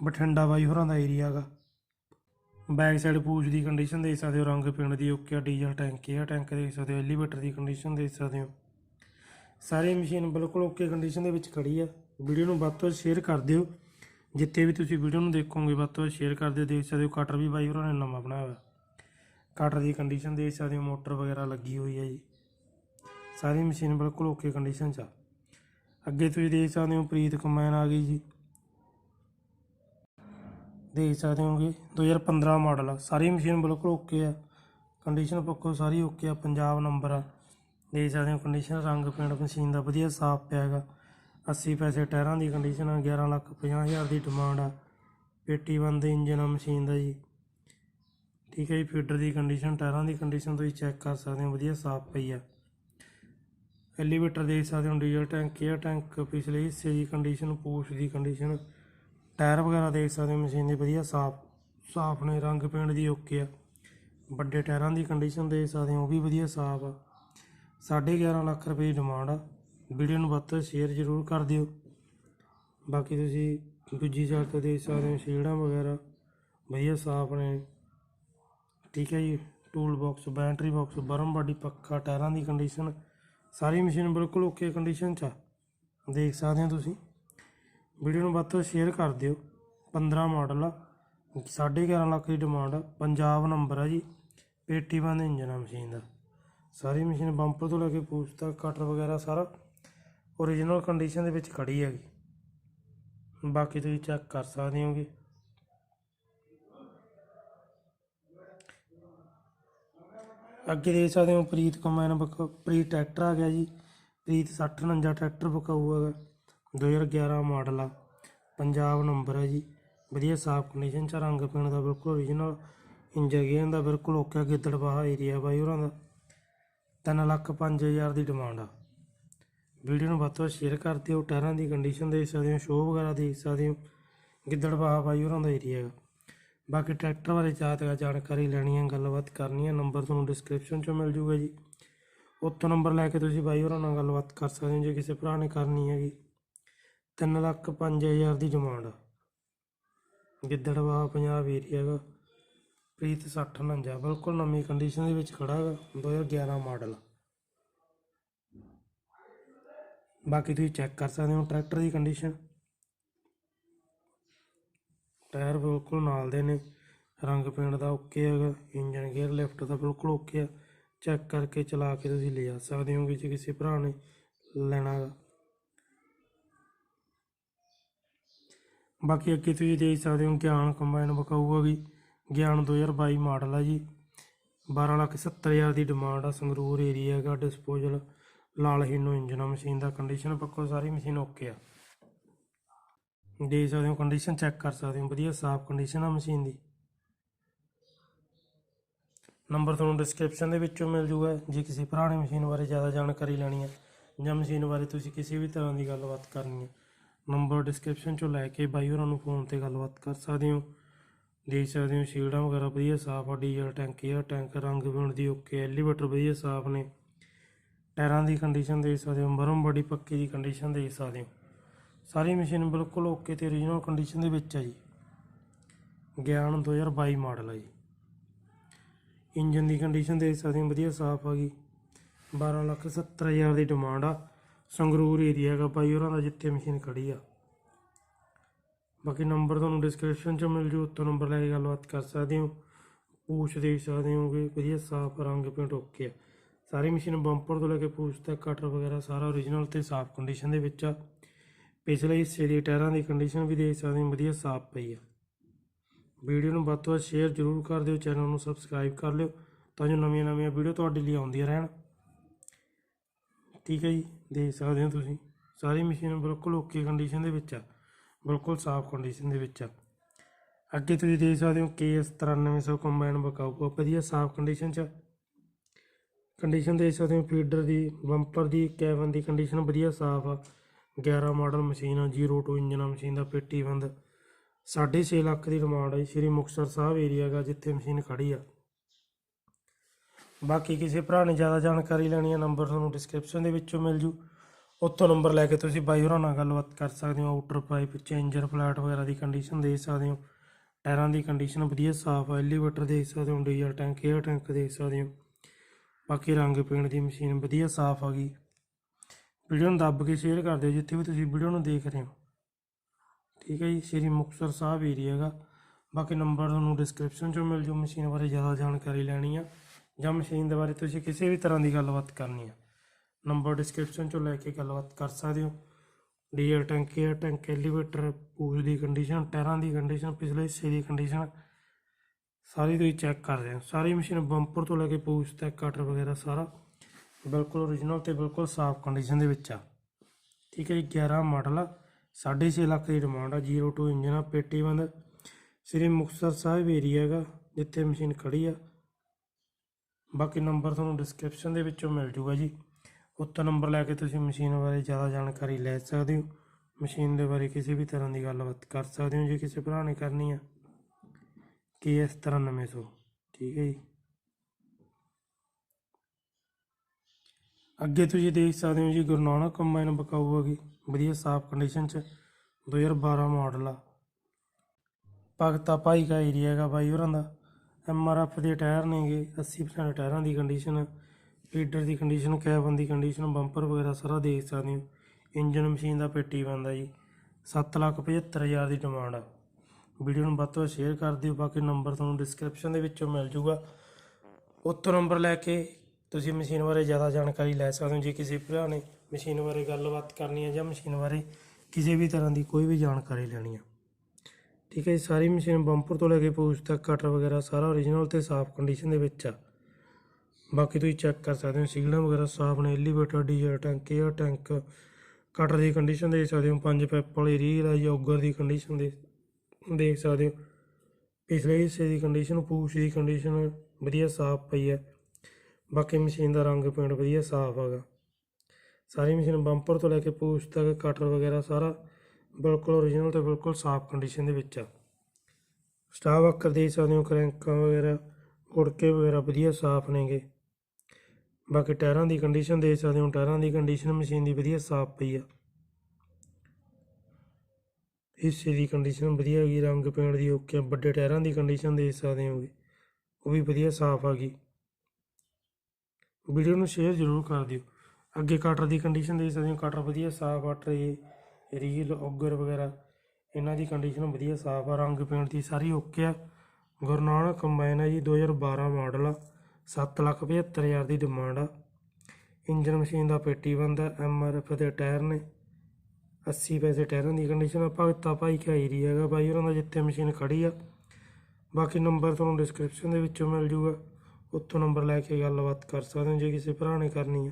[SPEAKER 1] ਬਠਿੰਡਾ ਬਾਈ ਹੋਰਾਂ ਦਾ ਏਰੀਆ ਹੈਗਾ। ਬੈਕ ਸਾਈਡ ਪੂਛ ਦੀ ਕੰਡੀਸ਼ਨ ਦੇਖ ਸਕਦੇ ਹੋ, ਰੰਗ ਪਿੰਡ ਦੀ ਓਕੇ ਆ, ਡੀਜ਼ਲ ਟੈਂਕੀ ਆ ਟੈਂਕ ਦੇਖ ਸਕਦੇ ਹੋ ਐਲੀਵੇਟਰ ਦੀ ਕੰਡੀਸ਼ਨ ਦੇਖ ਸਕਦੇ ਹੋ। ਸਾਰੀ ਮਸ਼ੀਨ ਬਿਲਕੁਲ ਓਕੇ ਕੰਡੀਸ਼ਨ ਦੇ ਵਿੱਚ ਖੜੀ ਆ। ਵੀਡੀਓ ਨੂੰ ਵੱਧ ਤੋਂ ਵੱਧ ਸ਼ੇਅਰ ਕਰ ਦਿਓ। ਜਿੱਥੇ ਵੀ ਤੁਸੀਂ ਵੀਡੀਓ ਨੂੰ ਦੇਖੋਗੇ, ਵੱਧ ਤੋਂ ਵੱਧ ਸ਼ੇਅਰ ਕਰ ਦਿਓ। ਦੇਖ ਸਕਦੇ ਹੋ ਕਟਰ ਵੀ ਬਾਈ ਹੋਰਾਂ ਨੇ ਨਵਾਂ ਬਣਾਇਆ ਹੋਇਆ। ਕਟਰ ਦੀ ਕੰਡੀਸ਼ਨ ਦੇਖ ਸਕਦੇ ਹੋ ਮੋਟਰ ਵਗੈਰਾ ਲੱਗੀ ਹੋਈ ਹੈ ਜੀ। ਸਾਰੀ ਮਸ਼ੀਨ ਬਿਲਕੁਲ ਓਕੇ ਕੰਡੀਸ਼ਨ 'ਚ ਆ। ਅੱਗੇ ਤੁਸੀਂ ਦੇਖ ਸਕਦੇ ਹੋ, ਪ੍ਰੀਤ ਕਮੈਨ ਆ ਗਈ ਜੀ। ਦੇਖ ਸਕਦੇ ਹੋਗੇ 2015 ਮਾਡਲ ਆ। ਸਾਰੀ ਮਸ਼ੀਨ ਬਿਲਕੁਲ ਓਕੇ ਆ। ਕੰਡੀਸ਼ਨ ਪੱਖੋਂ ਸਾਰੀ ਓਕੇ ਆ, ਪੰਜਾਬ ਨੰਬਰ ਆ। ਦੇਖ ਸਕਦੇ ਹੋ ਕੰਡੀਸ਼ਨ ਰੰਗ ਪੇਂਟ ਮਸ਼ੀਨ ਦਾ ਵਧੀਆ ਸਾਫ਼ ਪਿਆ ਹੈਗਾ। 80 ਪੈਸੇ ਟਾਇਰਾਂ ਦੀ ਕੰਡੀਸ਼ਨ ਆ 11 ਲੱਖ 50 ਹਜ਼ਾਰ ਦੀ ਡਿਮਾਂਡ ਆ। ਪੇਟੀ ਬੰਦ ਇੰਜਨ ਆ ਮਸ਼ੀਨ ਦਾ ਜੀ। ਠੀਕ ਹੈ ਜੀ ਫੀਡਰ ਦੀ ਕੰਡੀਸ਼ਨ ਟਾਇਰਾਂ ਦੀ ਕੰਡੀਸ਼ਨ ਤੁਸੀਂ ਚੈੱਕ ਕਰ ਸਕਦੇ ਹੋ, ਵਧੀਆ ਸਾਫ਼ ਪਈ ਆ। ਐਲੀਵੇਟਰ ਦੇਖ ਸਕਦੇ ਹੋ ਡੀਜ਼ਲ ਟੈਂਕ 에ਅਰ ਟੈਂਕ ਪਿਛਲੇ ਹਿੱਸੇ ਦੀ ਕੰਡੀਸ਼ਨ ਪੂਛ ਦੀ ਕੰਡੀਸ਼ਨ ਟਾਇਰ ਵਗੈਰਾ ਦੇਖ ਸਕਦੇ ਹੋ, ਮਸ਼ੀਨ ਦੇ ਵਧੀਆ ਸਾਫ਼ ਸਾਫ਼ ਨੇ, ਰੰਗ ਪੇਂਟ ਦੀ ਓਕੇ ਆ। ਵੱਡੇ ਟਾਇਰਾਂ ਦੀ ਕੰਡੀਸ਼ਨ ਦੇਖ ਸਕਦੇ ਹੋ, ਉਹ ਵੀ ਵਧੀਆ ਸਾਫ਼ ਆ। 11.5 ਲੱਖ ਰੁਪਏ ਦੀ ਡਿਮਾਂਡ ਆ। ਵੀਡੀਓ ਨੂੰ ਵੱਧ ਤੋਂ ਸ਼ੇਅਰ ਜ਼ਰੂਰ ਕਰ ਦਿਓ। ਬਾਕੀ ਤੁਸੀਂ ਦੂਜੀ ਸਾਈਡ ਤੋਂ ਦੇਖ ਸਕਦੇ ਹੋ, ਸ਼ੀਲਡਾਂ ਵਗੈਰਾ ਵਧੀਆ ਸਾਫ਼ ਨੇ। ਠੀਕ ਹੈ ਜੀ ਟੂਲ ਬਾਕਸ ਬੈਟਰੀ ਬਾਕਸ ਬਰਮ ਬਾਡੀ, ਪੱਖਾ, ਟਾਇਰਾਂ ਦੀ ਕੰਡੀਸ਼ਨ ਸਾਰੀ ਮਸ਼ੀਨ ਬਿਲਕੁਲ ਓਕੇ ਕੰਡੀਸ਼ਨ 'ਚ ਆ। ਦੇਖ ਸਕਦੇ ਹੋ ਤੁਸੀਂ। ਵੀਡੀਓ ਨੂੰ ਵੱਧ ਤੋਂ ਸ਼ੇਅਰ ਕਰ ਦਿਓ। 15 ਮਾਡਲ ਆ। 11.5 ਲੱਖ ਦੀ ਡਿਮਾਂਡ ਆ। ਪੰਜਾਬ ਨੰਬਰ ਆ ਜੀ। ਪੇਟੀ ਬੰਦ ਇੰਜਨ ਆ ਮਸ਼ੀਨ ਦਾ। ਸਾਰੀ ਮਸ਼ੀਨ ਬੰਪਰ ਤੋਂ ਲੈ ਕੇ ਪੂਛ ਤੱਕ ਕਟਰ ਵਗੈਰਾ ਸਾਰਾ ਓਰੀਜਨਲ ਕੰਡੀਸ਼ਨ ਦੇ ਵਿੱਚ ਖੜੀ ਹੈਗੀ। ਬਾਕੀ ਤੁਸੀਂ ਚੈੱਕ ਕਰ ਸਕਦੇ ਹੋਗੇ। ਅੱਗੇ ਦੇਖ ਸਕਦੇ ਹੋ Preet combine book Preet tractor ਆ ਗਿਆ ਜੀ। ਪ੍ਰੀਤ 6049 ਟਰੈਕਟਰ ਬਕਾਊ ਹੈਗਾ। 2011 ਮਾਡਲ ਆ। ਪੰਜਾਬ ਨੰਬਰ ਹੈ ਜੀ। ਵਧੀਆ ਸਾਫ਼ ਕੰਡੀਸ਼ਨ ਚ ਰੰਗ ਪੀਣ ਦਾ ਬਿਲਕੁਲ ਓਰੀਜਨਲ ਇੰਜਨ ਗੇਅਰ ਦਾ ਬਿਲਕੁਲ ਓਕੇ ਗਿੱਦੜਬਾਹਾ ਏਰੀਆ ਬਾਈ ਹੋਰਾਂ ਦਾ। ਤਿੰਨ ਲੱਖ ਪੰਜ ਹਜ਼ਾਰ ਦੀ ਡਿਮਾਂਡ ਆ। ਵੀਡੀਓ ਨੂੰ ਵੱਧ ਤੋਂ ਵੱਧ ਸ਼ੇਅਰ ਕਰ ਦਿਓ, ਟਾਇਰਾਂ ਦੀ ਕੰਡੀਸ਼ਨ ਦੇਖ ਸਕਦੇ ਹੋ ਸ਼ੋਅ ਵਗੈਰਾ ਦੇਖ ਸਕਦੇ ਹੋ ਗਿੱਦੜਬਾਹਾ ਬਾਈ ਹੋਰਾਂ ਦਾ ਏਰੀਆ ਹੈਗਾ ਬਾਕੀ ਟਰੈਕਟਰ ਬਾਰੇ ਜ਼ਿਆਦਾ ਜਾਣਕਾਰੀ ਲੈਣੀ ਹੈ ਗੱਲਬਾਤ ਕਰਨੀ ਹੈ ਨੰਬਰ ਤੁਹਾਨੂੰ ਡਿਸਕ੍ਰਿਪਸ਼ਨ 'ਚ ਮਿਲ ਜੂਗਾ ਜੀ। ਉੱਥੋਂ ਨੰਬਰ ਲੈ ਕੇ ਤੁਸੀਂ ਬਾਈ ਹੋਰਾਂ ਨਾਲ ਗੱਲਬਾਤ ਕਰ ਸਕਦੇ ਹੋ, ਜੇ ਕਿਸੇ ਭਰਾ ਨੇ ਕਰਨੀ ਹੈਗੀ। ਤਿੰਨ ਲੱਖ ਪੰਜ ਹਜ਼ਾਰ ਦੀ ਡਿਮਾਂਡ। ਗਿੱਦੜਵਾ ਪੰਜਾਬ ਏਰੀਆ ਗਾ ਪ੍ਰੀਤ 6049 ਬਿਲਕੁਲ ਨਵੀਂ ਕੰਡੀਸ਼ਨ ਦੇ ਵਿੱਚ ਖੜਾ ਹੈਗਾ 2011 ਮਾਡਲ ਬਾਕੀ ਤੁਸੀਂ ਚੈੱਕ ਕਰ ਸਕਦੇ ਹੋ, ਟਰੈਕਟਰ ਦੀ ਕੰਡੀਸ਼ਨ ਟਾਇਰ ਬਿਲਕੁਲ ਨਾਲ ਦੇ ਨੇ, ਰੰਗ ਪੇਂਟ ਦਾ ਓਕੇ ਹੈਗਾ ਇੰਜਨ ਗੇਅਰ ਲਿਫਟ ਦਾ ਬਿਲਕੁਲ ਓਕੇ ਆ। ਚੈੱਕ ਕਰਕੇ ਚਲਾ ਕੇ ਤੁਸੀਂ ਲੈ ਸਕਦੇ ਹੋ ਜੇ ਕਿਸੇ ਭਰਾ ਨੇ ਲੈਣਾ ਬਾਕੀ ਅੱਗੇ ਤੁਸੀਂ ਦੇਖ ਸਕਦੇ ਹੋ ਗਿਆਨ ਕੰਬਾਈਨ ਵਿਕਾਊ ਹੈਗੀ ਗਿਆਨ 2022 ਮਾਡਲ ਆ ਜੀ। 12 ਲੱਖ 70 ਹਜ਼ਾਰ ਦੀ ਡਿਮਾਂਡ ਆ, ਸੰਗਰੂਰ ਏਰੀਆ ਹੈਗਾ ਡਿਸਪੋਜ਼ਲ ਲਾਲ ਹੀਨੋ ਇੰਜਨ ਆ ਮਸ਼ੀਨ ਦਾ ਕੰਡੀਸ਼ਨ ਪੱਕੋ, ਸਾਰੀ ਮਸ਼ੀਨ ਓਕੇ ਆ। ਦੇਖ ਸਕਦੇ ਹੋ ਕੰਡੀਸ਼ਨ ਚੈੱਕ ਕਰ ਸਕਦੇ ਹੋ, ਵਧੀਆ ਸਾਫ਼ ਕੰਡੀਸ਼ਨ ਆ ਮਸ਼ੀਨ ਦੀ। ਨੰਬਰ ਤੁਹਾਨੂੰ ਡਿਸਕ੍ਰਿਪਸ਼ਨ ਦੇ ਵਿੱਚੋਂ ਮਿਲ ਜੂਗਾ, ਜੇ ਕਿਸੇ ਪੁਰਾਣੀ ਮਸ਼ੀਨ ਬਾਰੇ ਜ਼ਿਆਦਾ ਜਾਣਕਾਰੀ ਲੈਣੀ ਹੈ ਜਾਂ ਮਸ਼ੀਨ ਬਾਰੇ ਤੁਸੀਂ ਕਿਸੇ ਵੀ ਤਰ੍ਹਾਂ ਦੀ ਗੱਲਬਾਤ ਕਰਨੀ ਹੈ ਨੰਬਰ ਡਿਸਕ੍ਰਿਪਸ਼ਨ ਚੋਂ ਲੈ ਕੇ ਬਾਈ ਹੋਰਾਂ ਨੂੰ ਫੋਨ ਤੇ ਗੱਲਬਾਤ ਕਰ ਸਕਦੇ ਹੋ। ਦੇਖ ਸਕਦੇ ਹੋ ਸ਼ੀਲਡਾਂ ਵਗੈਰਾ ਵਧੀਆ ਸਾਫ਼ ਆ, ਡੀਜ਼ਲ ਟੈਂਕੀ ਆ ਟੈਂਕ ਰੰਗ ਬਿੰਦ ਦੀ ਓਕੇ ਐਲੀਵੇਟਰ ਵਧੀਆ ਸਾਫ਼ ਨੇ। ਟਾਇਰਾਂ ਦੀ ਕੰਡੀਸ਼ਨ ਦੇਖ ਸਕਦੇ ਹੋ ਬਰਮ ਬੜੀ ਪੱਕੀ ਦੀ ਕੰਡੀਸ਼ਨ ਦੇਖ ਸਕਦੇ ਹੋ। ਸਾਰੀ ਮਸ਼ੀਨ ਬਿਲਕੁਲ ਓਕੇ ਤੇ ਓਰੀਜਨਲ ਕੰਡੀਸ਼ਨ ਦੇ ਵਿੱਚ ਆ ਜੀ। ਗਿਆਨ 2022 ਮਾਡਲ ਆ ਜੀ। ਇੰਜਨ ਦੀ ਕੰਡੀਸ਼ਨ ਦੇਖ ਸਕਦੇ ਹੋ, ਵਧੀਆ ਸਾਫ਼ ਆ ਗਈ। 12 ਲੱਖ 70 ਹਜ਼ਾਰ ਦੀ ਡਿਮਾਂਡ ਆ। ਸੰਗਰੂਰ ਏਰੀਆ ਹੈਗਾ ਬਾਈ ਹੋਰਾਂ ਦਾ ਜਿੱਥੇ ਮਸ਼ੀਨ ਖੜੀ ਆ। ਬਾਕੀ ਨੰਬਰ ਤੁਹਾਨੂੰ ਡਿਸਕ੍ਰਿਪਸ਼ਨ 'ਚ ਮਿਲ ਜੂ ਉੱਥੋਂ ਨੰਬਰ ਲੈ ਕੇ ਗੱਲਬਾਤ ਕਰ ਸਕਦੇ ਹੋ। ਪੂਛ ਦੇਖ ਸਕਦੇ ਹੋਗੇ ਵਧੀਆ ਸਾਫ਼ ਰੰਗ ਪੇਂਟ ਓਕੇ ਆ। ਸਾਰੀ ਮਸ਼ੀਨ ਬੰਪਰ ਤੋਂ ਲੈ ਕੇ ਪੂਛ ਤੱਕ ਕਟਰ ਵਗੈਰਾ ਸਾਰਾ ਓਰੀਜਨਲ ਤੇ ਸਾਫ਼ ਕੰਡੀਸ਼ਨ ਦੇ ਵਿੱਚ ਆ। ਪਿਛਲੇ ਹਿੱਸੇ ਦੀ ਟਾਇਰਾਂ ਦੀ ਕੰਡੀਸ਼ਨ ਵੀ ਦੇਖ ਸਕਦੇ ਹੋ, ਵਧੀਆ ਸਾਫ਼ ਪਈ ਆ। ਵੀਡੀਓ ਨੂੰ ਵੱਧ ਤੋਂ ਵੱਧ ਸ਼ੇਅਰ ਜ਼ਰੂਰ ਕਰ ਦਿਓ ਚੈਨਲ ਨੂੰ ਸਬਸਕ੍ਰਾਈਬ ਕਰ ਲਿਓ, ਤਾਂ ਜੋ ਨਵੀਆਂ ਨਵੀਆਂ ਵੀਡੀਓ ਤੁਹਾਡੇ ਲਈ ਆਉਂਦੀਆਂ ਰਹਿਣ। ਠੀਕ ਹੈ ਜੀ, ਦੇਖ ਸਕਦੇ ਹੋ ਤੁਸੀਂ। ਸਾਰੀ ਮਸ਼ੀਨ ਬਿਲਕੁਲ ਓਕੇ ਕੰਡੀਸ਼ਨ ਦੇ ਵਿੱਚ ਆ। ਬਿਲਕੁਲ ਸਾਫ਼ ਕੰਡੀਸ਼ਨ ਦੇ ਵਿੱਚ ਆ। ਅੱਗੇ ਤੁਸੀਂ ਦੇਖ ਸਕਦੇ ਹੋ KS 9300 ਕੰਬਾਈਨ ਬਕਾਊ। ਵਧੀਆ ਸਾਫ਼ ਕੰਡੀਸ਼ਨ 'ਚ ਕੰਡੀਸ਼ਨ ਦੇਖ ਸਕਦੇ ਹੋ ਫੀਡਰ ਦੀ ਬੰਪਰ ਦੀ ਕੈਬਨ ਦੀ ਕੰਡੀਸ਼ਨ ਵਧੀਆ ਸਾਫ਼ ਆ। 11 ਮਾਡਲ ਮਸ਼ੀਨ ਆ 02 ਇੰਜਨ ਆ ਮਸ਼ੀਨ ਦਾ, ਪੇਟੀ ਬੰਦ। 6.5 ਲੱਖ ਦੀ ਡਿਮਾਂਡ ਹੈ ਸ਼੍ਰੀ ਮੁਕਤਸਰ ਸਾਹਿਬ ਏਰੀਆ ਗਾ ਜਿੱਥੇ ਮਸ਼ੀਨ ਖੜੀ ਆ। ਬਾਕੀ ਕਿਸੇ ਭਰਾ ਨੇ ਜ਼ਿਆਦਾ ਜਾਣਕਾਰੀ ਲੈਣੀ ਹੈ ਨੰਬਰ ਤੁਹਾਨੂੰ ਡਿਸਕ੍ਰਿਪਸ਼ਨ ਦੇ ਵਿੱਚੋਂ ਮਿਲ ਜੂ। ਉੱਥੋਂ ਨੰਬਰ ਲੈ ਕੇ ਤੁਸੀਂ ਬਾਈ ਹੋਰਾਂ ਨਾਲ ਗੱਲਬਾਤ ਕਰ ਸਕਦੇ ਹੋ ਆਊਟਰ ਪਾਈਪ ਚੇਂਜਰ ਫਲੈਟ ਵਗੈਰਾ ਦੀ ਕੰਡੀਸ਼ਨ ਦੇਖ ਸਕਦੇ ਹੋ। ਟਾਇਰਾਂ ਦੀ ਕੰਡੀਸ਼ਨ ਵਧੀਆ ਸਾਫ਼ ਆ ਐਲੀਵੇਟਰ ਦੇਖ ਸਕਦੇ ਹੋ ਡੀਜ਼ਲ ਟੈਂਕ 에ਅਰ ਟੈਂਕ ਦੇਖ ਸਕਦੇ ਹੋ। ਬਾਕੀ ਰੰਗ ਪੇਂਟ ਦੀ ਮਸ਼ੀਨ ਵਧੀਆ ਸਾਫ਼ ਆ ਗਈ। ਵੀਡੀਓ ਨੂੰ ਦੱਬ ਕੇ ਸ਼ੇਅਰ ਕਰ ਦਿਓ, ਜਿੱਥੇ ਵੀ ਤੁਸੀਂ ਵੀਡੀਓ ਨੂੰ ਦੇਖ ਰਹੇ ਹੋ। ਠੀਕ ਹੈ ਜੀ, ਸ਼੍ਰੀ ਮੁਕਤਸਰ ਸਾਹਿਬ ਏਰੀਆ ਹੈਗਾ। ਬਾਕੀ ਨੰਬਰ ਤੁਹਾਨੂੰ ਡਿਸਕ੍ਰਿਪਸ਼ਨ 'ਚੋਂ ਮਿਲ ਜੂ ਮਸ਼ੀਨ ਬਾਰੇ ਜ਼ਿਆਦਾ ਜਾਣਕਾਰੀ ਲੈਣੀ ਆ। ਜਾਂ ਮਸ਼ੀਨ ਦੇ ਬਾਰੇ ਤੁਸੀਂ ਕਿਸੇ ਵੀ ਤਰ੍ਹਾਂ ਦੀ ਗੱਲਬਾਤ ਕਰਨੀ ਆ ਨੰਬਰ ਡਿਸਕ੍ਰਿਪਸ਼ਨ ਚੋਂ ਲੈ ਕੇ ਗੱਲਬਾਤ ਕਰ ਸਕਦੇ ਹੋ। Diesel tank air tank elevator ਪੂਜ ਦੀ ਕੰਡੀਸ਼ਨ ਟਾਇਰਾਂ ਦੀ ਕੰਡੀਸ਼ਨ ਪਿਛਲੇ ਹਿੱਸੇ ਦੀ ਕੰਡੀਸ਼ਨ ਸਾਰੀ ਤੁਸੀਂ ਚੈੱਕ ਕਰ ਰਹੇ ਹੋ। ਸਾਰੀ ਮਸ਼ੀਨ ਬੰਪਰ ਤੋਂ ਲੈ ਕੇ ਪੂਜ ਤੱਕ ਕਟਰ ਵਗੈਰਾ ਸਾਰਾ ਬਿਲਕੁਲ ਓਰੀਜਨਲ ਤੇ ਬਿਲਕੁਲ ਸਾਫ਼ ਕੰਡੀਸ਼ਨ ਦੇ ਵਿੱਚ ਆ। ਠੀਕ ਹੈ ਜੀ 11 ਮਾਡਲ ਆ 6.5 ਲੱਖ ਦੀ ਡਿਮਾਂਡ ਆ 02 ਇੰਜਨ ਆ, ਪੇਟੀ ਬੰਦ। ਸ੍ਰੀ ਮੁਕਤਸਰ ਸਾਹਿਬ ਏਰੀਆ ਹੈਗਾ, ਜਿੱਥੇ ਮਸ਼ੀਨ ਖੜੀ ਆ। ਬਾਕੀ ਨੰਬਰ ਤੁਹਾਨੂੰ ਡਿਸਕ੍ਰਿਪਸ਼ਨ ਦੇ ਵਿੱਚੋਂ ਮਿਲ ਜੂਗਾ ਜੀ। ਉੱਤੋਂ ਨੰਬਰ ਲੈ ਕੇ ਤੁਸੀਂ ਮਸ਼ੀਨ ਬਾਰੇ ਜ਼ਿਆਦਾ ਜਾਣਕਾਰੀ ਲੈ ਸਕਦੇ ਹੋ। ਮਸ਼ੀਨ ਦੇ ਬਾਰੇ ਕਿਸੇ ਵੀ ਤਰ੍ਹਾਂ ਦੀ ਗੱਲਬਾਤ ਕਰ ਸਕਦੇ ਹੋ ਜੇ ਕਿਸੇ ਭਰਾ ਨੇ ਕਰਨੀ ਆ। ਕਿ ਇਸ ਤਰ੍ਹਾਂ ਨਵੇਂ ਸੋ, ਠੀਕ ਹੈ ਜੀ। ਅੱਗੇ ਤੁਸੀਂ ਦੇਖ ਸਕਦੇ ਹੋ ਜੀ, ਗੁਰੂ ਨਾਨਕ ਕੰਬਾਈਨ ਬਕਾਊ ਹੈਗੀ ਵਧੀਆ ਸਾਫ਼ ਕੰਡੀਸ਼ਨ 'ਚ 2012 ਮਾਡਲ ਆ। ਭਗਤਾ ਭਾਈ ਦਾ ਏਰੀਆ ਹੈਗਾ ਬਾਈ ਹੋਰਾਂ ਦਾ। ਐਮ ਆਰ ਐਫ ਦੇ ਟਾਇਰ ਨੇਗੇ 80% ਟਾਇਰਾਂ ਦੀ ਕੰਡੀਸ਼ਨ ਫੀਡਰ ਦੀ ਕੰਡੀਸ਼ਨ ਕੈਬਨ ਦੀ ਕੰਡੀਸ਼ਨ ਬੰਪਰ ਵਗੈਰਾ ਸਾਰਾ ਦੇਖ ਸਕਦੇ ਹੋ। ਇੰਜਨ ਮਸ਼ੀਨ ਦਾ ਪੇਟੀ ਬੰਦਾ ਜੀ 775000 ਦੀ ਡਿਮਾਂਡ ਆ। ਵੀਡੀਓ ਨੂੰ ਵੱਧ ਤੋਂ ਵੱਧ ਸ਼ੇਅਰ ਕਰ ਦਿਓ, ਬਾਕੀ ਨੰਬਰ ਤੁਹਾਨੂੰ ਡਿਸਕ੍ਰਿਪਸ਼ਨ ਦੇ ਵਿੱਚੋਂ ਮਿਲ ਜੂਗਾ। ਉੱਥੋਂ ਨੰਬਰ ਲੈ ਕੇ ਤੁਸੀਂ ਮਸ਼ੀਨ ਬਾਰੇ ਜ਼ਿਆਦਾ ਜਾਣਕਾਰੀ ਲੈ ਸਕਦੇ ਹੋ, ਜੇ ਕਿਸੇ ਭਰਾ ਨੇ ਮਸ਼ੀਨ ਬਾਰੇ ਗੱਲਬਾਤ ਕਰਨੀ ਹੈ ਜਾਂ ਮਸ਼ੀਨ ਬਾਰੇ ਕਿਸੇ ਵੀ ਤਰ੍ਹਾਂ ਦੀ ਕੋਈ ਵੀ ਜਾਣਕਾਰੀ ਲੈਣੀ ਹੈ ਠੀਕ ਹੈ ਜੀ, ਸਾਰੀ ਮਸ਼ੀਨ ਬੰਪਰ ਤੋਂ ਲੈ ਕੇ ਪੂਛ ਤੱਕ, ਕਟਰ ਵਗੈਰਾ ਸਾਰਾ ਓਰੀਜਨਲ ਤੇ ਸਾਫ਼ ਕੰਡੀਸ਼ਨ ਦੇ ਵਿੱਚ ਆ। ਬਾਕੀ ਤੁਸੀਂ ਚੈੱਕ ਕਰ ਸਕਦੇ ਹੋ ਸਿਗਨਲ ਵਗੈਰਾ ਸਾਫ਼ ਨੇ elevator diesel tank air tank cutter ਦੀ ਕੰਡੀਸ਼ਨ ਦੇਖ ਸਕਦੇ ਹੋ, ਪੰਜ ਪੈਪ ਵਾਲੀ ਰੀਲ ਆ ਜਾਂ ਔਗਰ ਦੀ ਕੰਡੀਸ਼ਨ ਦੇ, ਦੇਖ ਸਕਦੇ ਹੋ। ਪਿਛਲੇ ਹਿੱਸੇ ਦੀ ਕੰਡੀਸ਼ਨ ਪੂਛ ਦੀ ਕੰਡੀਸ਼ਨ ਵਧੀਆ ਸਾਫ਼ ਪਈ ਹੈ। ਬਾਕੀ ਮਸ਼ੀਨ ਦਾ ਰੰਗ ਪੇਂਟ ਵਧੀਆ ਸਾਫ਼ ਹੈਗਾ। ਸਾਰੀ ਮਸ਼ੀਨ ਬੰਪਰ ਤੋਂ ਲੈ ਕੇ ਪੂਛ ਤੱਕ, ਕਟਰ ਵਗੈਰਾ ਸਾਰਾ ਬਿਲਕੁਲ ਓਰੀਜਨਲ ਤੇ ਬਿਲਕੁਲ ਸਾਫ਼ ਕੰਡੀਸ਼ਨ ਦੇ ਵਿੱਚ ਆ। ਸਟਾਫ ਵਰਕਰ ਦੇ ਸਕਦੇ ਹੋ ਕਰੈਂਕਾਂ ਵਗੈਰਾ, ਗੁੜਕੇ ਵਗੈਰਾ ਵਧੀਆ ਸਾਫ਼ ਨੇਗੇ। ਬਾਕੀ ਟਾਇਰਾਂ ਦੀ ਕੰਡੀਸ਼ਨ ਦੇ ਸਕਦੇ ਹੋ, ਟਾਇਰਾਂ ਦੀ ਕੰਡੀਸ਼ਨ ਮਸ਼ੀਨ ਦੀ ਵਧੀਆ ਸਾਫ਼ ਪਈ ਆ। ਹਿੱਸੇ ਦੀ ਕੰਡੀਸ਼ਨ ਵਧੀਆ ਹੈਗੀ, ਰੰਗ ਪੇਂਟ ਦੀ ਓਕੇ ਵੱਡੇ ਟਾਇਰਾਂ ਦੀ ਕੰਡੀਸ਼ਨ ਦੇ ਸਕਦੇ ਹੋਗੇ ਉਹ ਵੀ ਵਧੀਆ ਸਾਫ਼ ਆ ਗਈ। ਵੀਡੀਓ ਨੂੰ ਸ਼ੇਅਰ ਜ਼ਰੂਰ ਕਰ ਦਿਓ। ਅੱਗੇ ਕਟਰ ਦੀ ਕੰਡੀਸ਼ਨ ਦੇ ਸਕਦੇ ਹੋ ਕਟਰ ਵਧੀਆ ਸਾਫ਼ ਆ ਟਰੇ ਰੀਲ, ਔਗਰ ਵਗੈਰਾ, ਇਹਨਾਂ ਦੀ ਕੰਡੀਸ਼ਨ ਵਧੀਆ, ਸਾਫ਼ ਆ, ਰੰਗ ਪੇਂਟ ਦੀ ਸਾਰੀ ਓਕੇ ਆ। ਗੁਰੂ ਨਾਨਕ ਕੰਬਾਈਨ ਹੈ ਜੀ 2012 ਮਾਡਲ ਆ 775000 ਦੀ ਡਿਮਾਂਡ ਆ। ਇੰਜਨ ਮਸ਼ੀਨ ਦਾ ਪੇਟੀ ਬੰਦਾ ਐਮ ਆਰ ਐਫ ਦੇ ਟਾਇਰ ਨੇ 80 ਪੈਸੇ ਟਾਇਰਾਂ ਦੀ ਕੰਡੀਸ਼ਨ ਆ। ਭਗਤਾ ਭਾਈ ਕਾ ਏਰੀਆ ਹੈਗਾ ਭਾਈ, ਉਹਨਾਂ ਦਾ ਜਿੱਥੇ ਮਸ਼ੀਨ ਖੜੀ ਆ। ਬਾਕੀ ਨੰਬਰ ਤੁਹਾਨੂੰ ਡਿਸਕ੍ਰਿਪਸ਼ਨ ਦੇ ਵਿੱਚੋਂ ਮਿਲ ਜੂਗਾ, ਉੱਥੋਂ ਨੰਬਰ ਲੈ ਕੇ ਗੱਲਬਾਤ ਕਰ ਸਕਦੇ ਹੋ, ਜੇ ਕਿਸੇ ਭਰਾ ਨੇ ਕਰਨੀ ਆ।